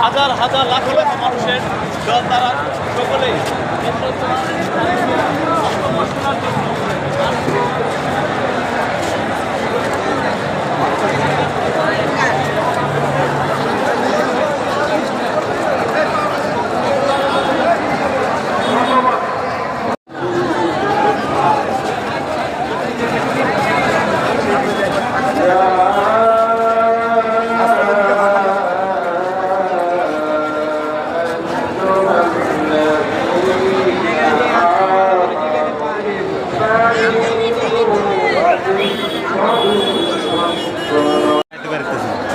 হাজার হাজার লাখ লাখ মানুষের জল তারা সকলেই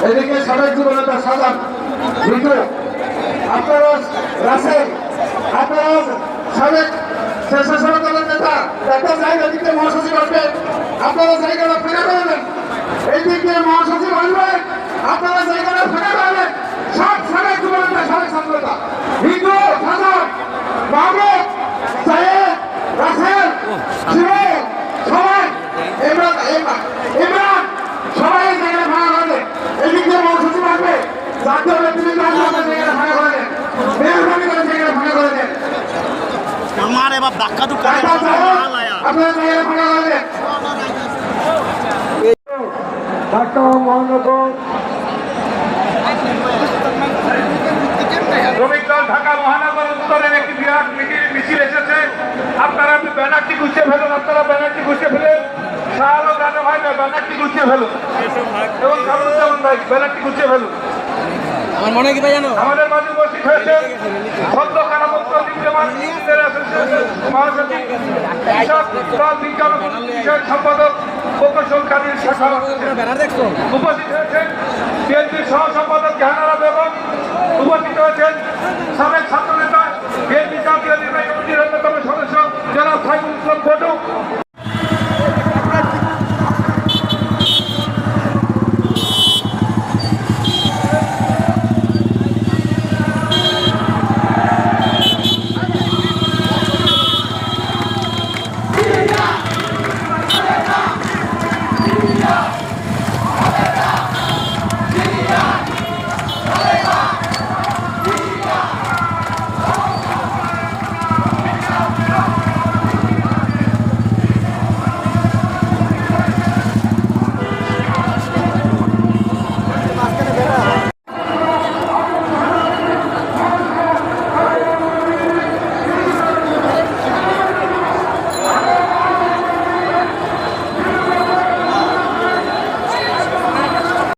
এদিকে সাবেক যুবনেতা সাজান মিঠু আপনারা রাসেল, আপনারা সাবেক স্বেচ্ছাসেবক দলের নেতা একটা জায়গা দিকে মহাসচিব আসবেন। আপনারা জায়গাটা ফাঁকা করবেন এই দিক দিয়ে মহাসচিব আসবেন। আপনারা জায়গাটা ফাঁকা করবেন সব সাবেক যুবনেতা সাবেক ছাত্রতা মিঠু সাজান মাহমুদ সাহেব রাসেল শিব সবাই ইমরান ইমরান সবাই এই জায়গাটা ফাঁকা করবেন এদিক দিয়ে মহাসচিব আসবে জাতীয় নেতৃত্ব আসবে আপনার জায়গাটা ফাঁকা করে দেন মেহরবানি করে জায়গাটা ফাঁকা করে দেন আমার এবার ধাক্কা ধুক্কা আপনার জায়গাটা ফাঁকা করে দেন ঢাকা মহানগর শ্রমিক দল ঢাকা মহানগর উত্তরের একটি বিরাট মিছিল- মিছিল এসেছে। আপনারা আপনি ব্যানারটি গুছিয়ে ফেলুন আপনারা ব্যানারটি গুছিয়ে ফেলেন। রাজা ভাই ব্যানারটি গুছিয়ে ফেলুন। এবং কামরুজ্জামান ভাই ব্যানারটি গুছিয়ে ফেলুন। আমার মনে কি ভাই জানো? আমাদের মাঝে উপস্থিত হয়েছে সদ্য কারামুক্ত মহাসচিব, কৃষক বিজ্ঞান বিষয়ক সম্পাদক প্রকৌশল কাজীর শাখা উপস্থিত হয়েছেন। বিএনপির সহ সম্পাদক জাহানারা বেগম উপস্থিত সদস্য